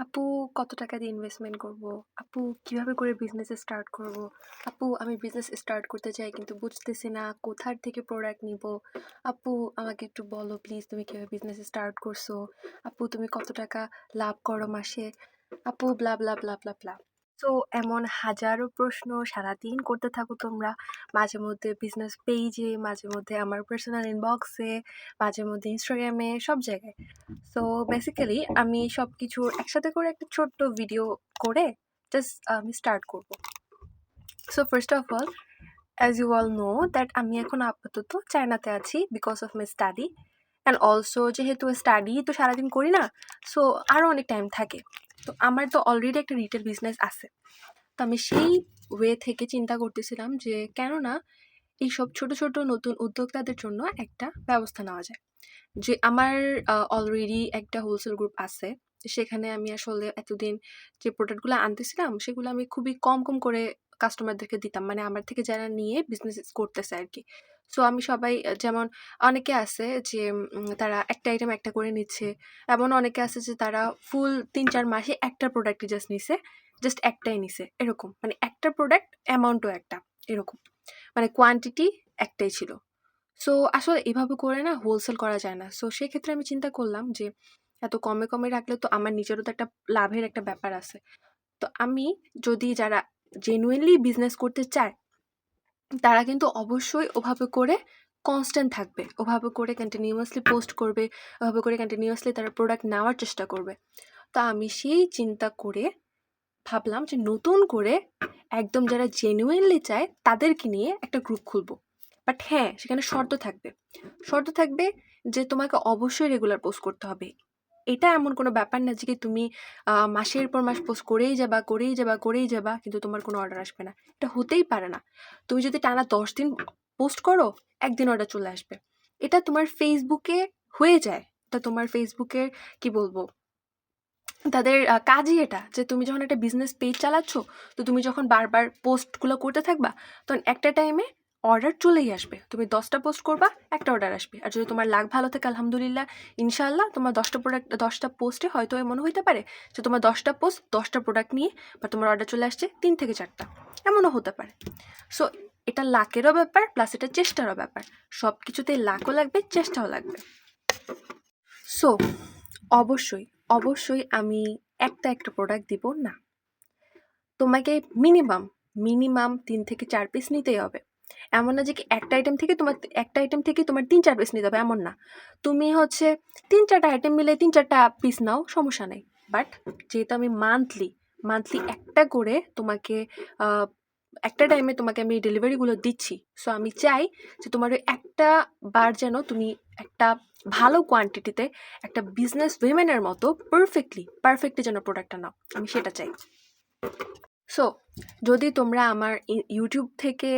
আপু, কত টাকা দিয়ে ইনভেস্টমেন্ট করব? আপু, কীভাবে করে বিজনেস স্টার্ট করব? আপু, আমি বিজনেস স্টার্ট করতে চাই, কিন্তু বুঝতেছি না কোথার থেকে প্রোডাক্ট নিব। আপু, আমাকে একটু বলো প্লিজ তুমি কীভাবে বিজনেস স্টার্ট করছ? আপু, তুমি কত টাকা লাভ করো মাসে? আপু blah blah blah blah blah. So এমন হাজারো প্রশ্ন সারাদিন করতে থাকো তোমরা। মাঝে মধ্যে বিজনেস পেজে, মাঝে মধ্যে আমার পার্সোনাল ইনবক্সে, মাঝে মধ্যে ইনস্টাগ্রামে সব জায়গায়। সো বেসিক্যালি আমি সবকিছু একসাথে করে একটা ছোট্ট ভিডিও করে জাস্ট আমি স্টার্ট করব। So first of all as you all know that আমি এখন আপাতত চায়নাতে আছি because of my study and also যেহেতু স্টাডি তো সারাদিন করি না সো আরও অনেক টাইম থাকে তো আমার তো অলরেডি একটা রিটেল বিজনেস আছে। তো আমি সেই ওয়ে থেকে চিন্তা করতেছিলাম যে কেন না এইসব ছোট ছোট, নতুন উদ্যোক্তাদের জন্য একটা ব্যবস্থা নেওয়া যায়। যে আমার অলরেডি একটা হোলসেল গ্রুপ আছে, সেখানে আমি আসলে এতদিন যে প্রোডাক্টগুলো আনতেছিলাম, সেগুলো আমি খুবই কম কম করে কাস্টমারদেরকে দিতাম। মানে আমার থেকে যারা নিয়ে বিজনেস করতেছে আর কি। সো আমি সবাই যেমন অনেকে আছে যে তারা একটা আইটেম একটা করে নিচ্ছে। এমন অনেকে আছে যে, তারা ফুল তিন চার মাসে একটা প্রোডাক্টই জাস্ট নিছে জাস্ট একটাই নিছে, এরকম। মানে একটা প্রোডাক্ট অ্যামাউন্টও একটা, এরকম। মানে কোয়ান্টিটি একটাই ছিল। সো আসলে এভাবে করে না হোলসেল করা যায় না। সো সেক্ষেত্রে আমি চিন্তা করলাম যে, এত কমে কমে রাখলে তো আমার নিজেরও তো একটা লাভের একটা ব্যাপার আছে। তো আমি যদি যারা জেনুইনলি বিজনেস করতে চায় তারা কিন্তু অবশ্যই ওভাবে করে কনস্ট্যান্ট থাকবে। ওভাবে করে কন্টিনিউয়াসলি পোস্ট করবে, ওভাবে করে কন্টিনিউয়াসলি তারা প্রোডাক্ট নেওয়ার চেষ্টা করবে। তো আমি সেই চিন্তা করে ভাবলাম যে নতুন করে একদম যারা জেনুইনলি চায় তাদেরকে নিয়ে একটা গ্রুপ খুলবো। বাট হ্যাঁ সেখানে শর্ত থাকবে। শর্ত থাকবে যে তোমাকে অবশ্যই রেগুলার পোস্ট করতে হবে। এটা এমন কোনো ব্যাপার না যে কি তুমি মাসের পর মাস পোস্ট করেই যাবা করেই যাবা করেই যাবা, কিন্তু তোমার কোনো অর্ডার আসবে না। এটা হতেই পারে না। তুমি যদি টানা দশ দিন পোস্ট করো, একদিন অর্ডার চলে আসবে। এটা তোমার ফেসবুকে হয়ে যায়। এটা তোমার ফেসবুকের কি বলব, তাদের কাজই এটা যে তুমি যখন একটা বিজনেস পেজ চালাচ্ছ, তো তুমি যখন বারবার পোস্টগুলো করতে থাকবা, তখন একটা টাইমে অর্ডার চলেই আসবে। তুমি দশটা পোস্ট করবা, একটা অর্ডার আসবে। আর যদি তোমার লাগ ভালো থাকে, আলহামদুলিল্লাহ ইনশাল্লাহ তোমার দশটা প্রোডাক্ট দশটা পোস্টে হয়তো এমন হইতে পারে যে তোমার দশটা পোস্ট দশটা প্রোডাক্ট নিয়ে বা তোমার অর্ডার চলে আসছে তিন থেকে চারটা। এমনও হতে পারে। সো এটা লাকেরও ব্যাপার প্লাস এটা চেষ্টারও ব্যাপার। সব কিছুতেই লাকও লাগবে, চেষ্টাও লাগবে। সো অবশ্যই অবশ্যই আমি একটা একটা প্রোডাক্ট দিব, না। তোমাকে মিনিমাম মিনিমাম তিন থেকে চার পিস নিতেই হবে। এমন না যে কি একটা আইটেম থেকে তোমার একটা আইটেম থেকে তোমার তিন চার পিস নিতে হবে এমন না। তুমি হচ্ছে তিন চারটা আইটেম মিলে তিন চারটা পিস নাও, সমস্যা নেই। বাট যেহেতু আমি মান্থলি মান্থলি একটা করে তোমাকে একটা টাইমে তোমাকে আমি ডেলিভারিগুলো দিচ্ছি। সো আমি চাই যে তোমার ওই একটা বার যেন তুমি একটা ভালো কোয়ান্টিটিতে একটা বিজনেস উইমেনের মতো পারফেক্টলি পারফেক্টলি যেন প্রোডাক্টটা নাও। আমি সেটা চাই। সো যদি তোমরা আমার ইউটিউব থেকে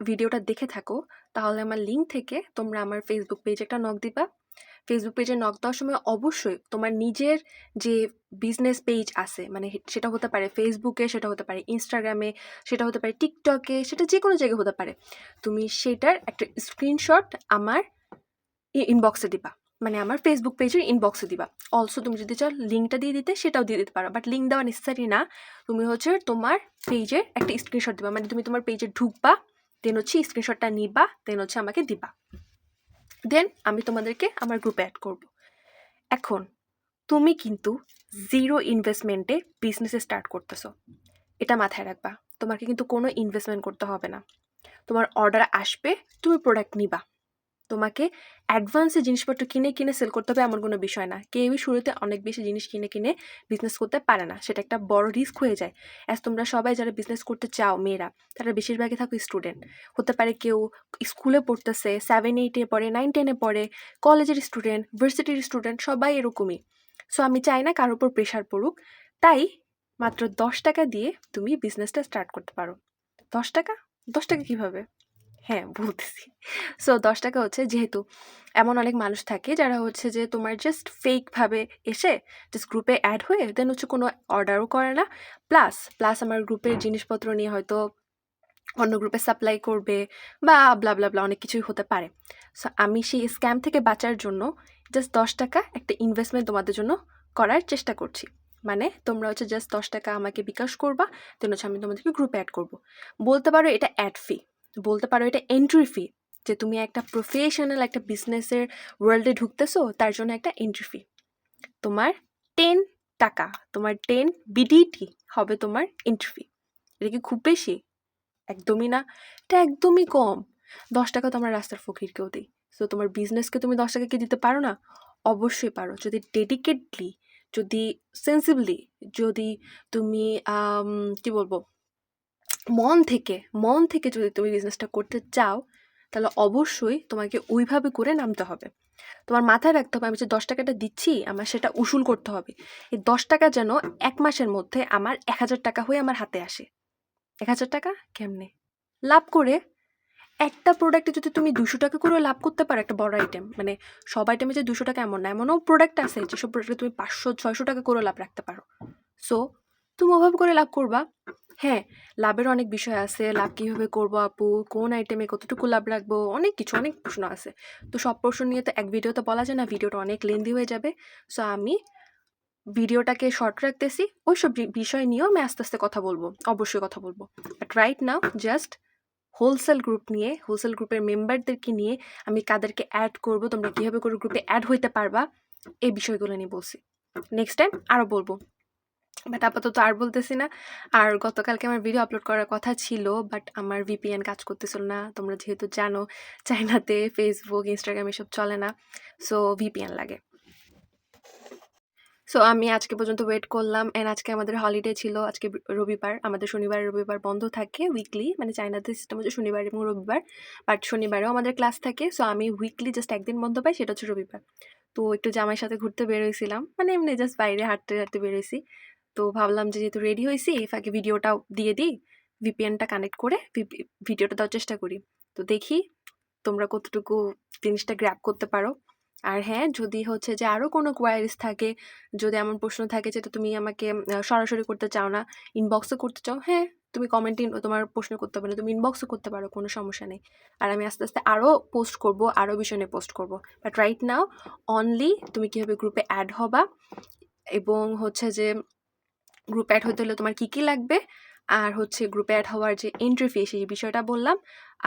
ভিডিওটা দেখে থাকো, তাহলে আমার লিঙ্ক থেকে তোমরা আমার ফেসবুক পেজে একটা নক দিবা। ফেসবুক পেজে নক দেওয়ার সময় অবশ্যই তোমার নিজের যে বিজনেস পেজ আছে মানে সেটা হতে পারে ফেসবুকে সেটা হতে পারে ইনস্টাগ্রামে সেটা হতে পারে টিকটকে সেটা যে কোনো জায়গায় হতে পারে, তুমি সেটার একটা স্ক্রিনশট আমার ইনবক্সে দিবা মানে আমার ফেসবুক পেজের ইনবক্সে দিবা। অলসো তুমি যদি চাও লিঙ্কটা দিয়ে দিতে, সেটাও দিয়ে দিতে পারো বাট লিঙ্ক দেওয়া নেসেসারি না। তুমি হচ্ছে তোমার পেজের একটা স্ক্রিনশট দিবা মানে তুমি তোমার পেজে ঢুকবা দেন হচ্ছে স্ক্রিনশটটা নিবা দেন হচ্ছে আমাকে দিবা। দেন আমি তোমাদেরকে আমার গ্রুপে অ্যাড করব। এখন, তুমি কিন্তু জিরো ইনভেস্টমেন্টে বিজনেসে স্টার্ট করতেছো। এটা মাথায় রাখবা। তোমাকে কিন্তু কোনো ইনভেস্টমেন্ট করতে হবে না। তোমার অর্ডার আসবে, তুমি প্রোডাক্ট নিবা। তোমাকে অ্যাডভান্সে জিনিসপত্র কিনে কিনে সেল করতে হবে এমন কোনো বিষয় না। কেউই শুরুতে অনেক বেশি জিনিস কিনে কিনে বিজনেস করতে পারে না। সেটা একটা বড় রিস্ক হয়ে যায়। অ্যাজ তোমরা সবাই যারা বিজনেস করতে চাও, মেয়েরা, তারা বেশিরভাগই থাকো স্টুডেন্ট হতে পারে কেউ স্কুলে পড়তেছে সেভেন এইটে পড়ে নাইন টেনে পড়ে কলেজের স্টুডেন্ট ভার্সিটির স্টুডেন্ট সবাই এরকমই। সো আমি চাই না কারোর উপর প্রেশার পড়ুক। তাই মাত্র দশ টাকা দিয়ে তুমি বিজনেসটা স্টার্ট করতে পারো। দশ টাকা? দশ টাকা কীভাবে? হ্যাঁ বলতেছি। সো দশ টাকা হচ্ছে যেহেতু এমন অনেক মানুষ থাকে যারা হচ্ছে যে তোমার জাস্ট ফেকভাবে এসে জাস্ট গ্রুপে অ্যাড হয়ে দেন হচ্ছে কোনো অর্ডারও করে না। প্লাস প্লাস আমার গ্রুপের জিনিসপত্র নিয়ে হয়তো অন্য গ্রুপে সাপ্লাই করবে বা ব্লা ব্লা অনেক কিছুই হতে পারে। সো আমি সেই স্ক্যাম থেকে বাঁচার জন্য জাস্ট দশ টাকা একটা ইনভেস্টমেন্ট তোমাদের জন্য করার চেষ্টা করছি। মানে তোমরা হচ্ছে জাস্ট দশ টাকা আমাকে বিকাশ করবা দেন হচ্ছে আমি তোমাদেরকে গ্রুপে অ্যাড করব। বলতে পারো এটা অ্যাড ফি বলতে পারো এটা এন্ট্রি ফি যে তুমি একটা প্রফেশনাল একটা বিজনেসের ওয়ার্ল্ডে ঢুকতেছো, তার জন্য একটা এন্ট্রি ফি তোমার টেন টাকা, তোমার টেন বিডিটি হবে তোমার এন্ট্রি ফি এটা কি খুব বেশি? একদমই না। এটা একদমই কম। দশ টাকা তোমার রাস্তার ফকিরকেও দিই। সো তোমার বিজনেসকে তুমি দশ টাকা কি দিতে পারো না? অবশ্যই পারো। যদি ডেডিকেটলি যদি সেন্সিবলি যদি তুমি কি বলব? মন থেকে মন থেকে যদি তুমি বিজনেসটা করতে চাও, তাহলে অবশ্যই তোমাকে ওইভাবে করে নামতে হবে। তোমার মাথায় রাখতে হবে, আমি যে দশ টাকাটা দিচ্ছি, আমার সেটা উসুল করতে হবে। এই দশ টাকা যেন এক মাসের মধ্যে আমার এক হাজার টাকা হয়ে আমার হাতে আসে। এক হাজার টাকা? কেমনে? লাভ করে একটা প্রোডাক্টে যদি তুমি দুশো টাকা করে লাভ করতে পারো, একটা বড় আইটেম মানে সব আইটেমে যে দুশো টাকা এমন না, এমনও প্রোডাক্ট আছে, যেসব প্রোডাক্টে তুমি পাঁচশো, ছয়শো টাকা করে লাভ রাখতে পারো। সো তুমি ওভাবে করে লাভ করবা। হ্যাঁ লাভের অনেক বিষয় আছে। লাভ কীভাবে করব আপু? কোন আইটেমে কতটুকু লাভ রাখব? অনেক কিছু, অনেক প্রশ্ন আছে। তো সব প্রশ্ন নিয়ে তো এক ভিডিওতে বলা যায় না ভিডিওটা অনেক লেন্দি হয়ে যাবে। সো আমি ভিডিওটাকে শর্ট রাখতেছি। ওই সব বিষয় নিয়েও আমি আস্তে আস্তে কথা বলব। অবশ্যই কথা বলব। But right now just wholesale group নিয়ে হোলসেল গ্রুপের মেম্বারদেরকে নিয়ে আমি কাদেরকে অ্যাড করব, তোমরা কীভাবে করে গ্রুপে অ্যাড হইতে পারবা, এই বিষয়গুলো নিয়ে বলছি। নেক্সট টাইম আরও বলব। বাট আপাতত আর বলতেছি না। আর গতকালকে আমার ভিডিও আপলোড করার কথা ছিল বাট আমার ভিপিএন কাজ করতেছিল না। তোমরা যেহেতু জানো চাইনাতে ফেসবুক ইনস্টাগ্রাম এসব চলে না সো ভিপিএন লাগে। সো আমি আজকে পর্যন্ত ওয়েট করলাম। অ্যান্ড আজকে আমাদের হলিডে ছিল, আজকে রবিবার। আমাদের শনিবার, রবিবার বন্ধ থাকে উইকলি মানে চাইনাতে সিস্টেম হচ্ছে শনিবার এবং রবিবার। বাট শনিবারেও আমাদের ক্লাস থাকে সো আমি উইকলি জাস্ট একদিন বন্ধ পাই, সেটা হচ্ছে রবিবার। তো একটু জামাইয়ের সাথে ঘুরতে বেরোইছিলাম মানে এমনি জাস্ট বাইরে হাঁটতে হাঁটতে বেরোইছি তো ভাবলাম যে যেহেতু রেডি হয়েছি এই ফাঁকে ভিডিওটাও দিয়ে দিই ভিপিএনটা কানেক্ট করে ভিডিওটা দেওয়ার চেষ্টা করি। তো দেখি তোমরা কতটুকু জিনিসটা গ্র্যাপ করতে পারো। আর হ্যাঁ যদি হচ্ছে যে আরও কোনো কোয়ারিজ থাকে, যদি এমন প্রশ্ন থাকে যেটা তুমি আমাকে সরাসরি করতে চাও না ইনবক্সও করতে চাও হ্যাঁ তুমি কমেন্টে তোমার প্রশ্ন করতে পারো, তুমি ইনবক্সও করতে পারো, কোনো সমস্যা নেই। আর আমি আস্তে আস্তে আরও পোস্ট করব আরও বিষয় নিয়ে পোস্ট করব। বাট রাইট নাও অনলি তুমি কীভাবে গ্রুপে অ্যাড হবা এবং হচ্ছে যে গ্রুপ অ্যাড হতে হলে তোমার কী কী লাগবে? আর হচ্ছে গ্রুপে অ্যাড হওয়ার যে এন্ট্রি ফি সেই বিষয়টা বললাম,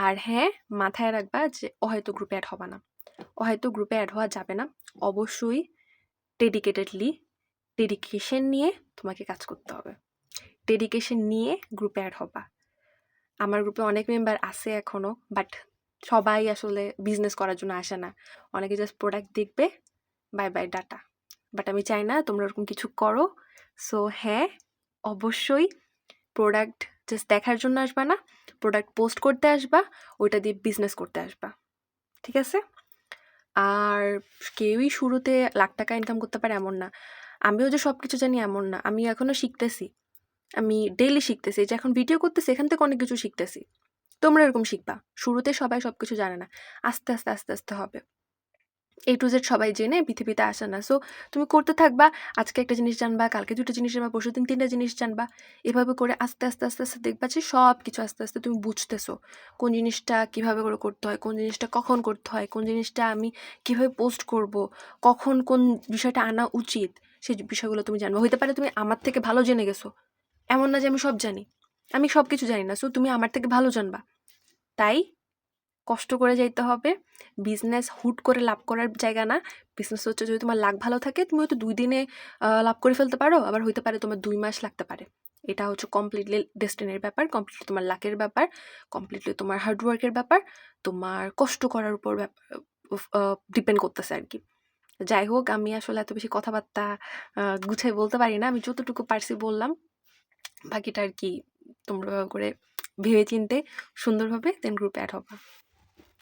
আর হ্যাঁ মাথায় রাখবা যে ও হয়তো গ্রুপে অ্যাড হবা না। ও হয়তো গ্রুপে অ্যাড হওয়া যাবে না। অবশ্যই ডেডিকেটেডলি ডেডিকেশন নিয়ে তোমাকে কাজ করতে হবে। ডেডিকেশন নিয়ে গ্রুপে অ্যাড হবা। আমার গ্রুপে অনেক মেম্বার আছে এখনও বাট সবাই আসলে বিজনেস করার জন্য আসে না। অনেকে জাস্ট প্রোডাক্ট দেখবে বাই বাই ডাটা বাট আমি চাই না তোমরা ওরকম কিছু করো। সো হ্যাঁ অবশ্যই প্রোডাক্ট জাস্ট দেখার জন্য আসবা না প্রোডাক্ট পোস্ট করতে আসবা, ওইটা দিয়ে বিজনেস করতে আসবা, ঠিক আছে? আর কেউই শুরুতে লাখ টাকা ইনকাম করতে পারে এমন না। আমিও যে সব কিছু জানি এমন না, আমি এখনও শিখতেছি। আমি ডেইলি শিখতেছি যে এখন ভিডিও করতেছি, এখান থেকে অনেক কিছু শিখতেছি। তোমরা এরকম শিখবা, শুরুতে সবাই সব কিছু জানে না, আস্তে আস্তে আস্তে আস্তে হবে। এ টু জেড সবাই জেনে পৃথিবীতে আসে না। সো তুমি করতে থাকবা, আজকে একটা জিনিস জানবা, কালকে দুটো জিনিস জানবা পরশু দিন তিনটা জিনিস জানবা। এভাবে করে আস্তে আস্তে আস্তে আস্তে দেখবা যে সব কিছু আস্তে আস্তে তুমি বুঝতেছো। কোন জিনিসটা কীভাবে করে করতে হয়, কোন জিনিসটা কখন করতে হয়, কোন জিনিসটা আমি কীভাবে পোস্ট করব, কখন কোন বিষয়টা আনা উচিত, সেই বিষয়গুলো তুমি জানবা। হইতে পারে তুমি আমার থেকে ভালো জেনে গেছো। এমন না যে আমি সব জানি। আমি সব কিছু জানি না। সো তুমি আমার থেকে ভালো জানবা। তাই কষ্ট করে যাইতে হবে। বিজনেস হুট করে লাভ করার জায়গা না। বিজনেস হচ্ছে যদি তোমার লাভ ভালো থাকে, তুমি হয়তো দুই দিনে লাভ করে ফেলতে পারো, আবার হইতে পারে তোমার দুই মাস লাগতে পারে। এটা হচ্ছে কমপ্লিটলি ডেস্টিনের ব্যাপার কমপ্লিটলি তোমার লাকের ব্যাপার কমপ্লিটলি তোমার হার্ডওয়ার্কের ব্যাপার, তোমার কষ্ট করার উপর ডিপেন্ড করতেছে আর কি যাই হোক, আমি আসলে এত বেশি কথাবার্তা গুছাই বলতে পারি না, আমি যতটুকু পারছি বললাম। বাকিটা আর কি তোমরা করে ভেবে চিনতে সুন্দরভাবে দেন গ্রুপে অ্যাড হবা।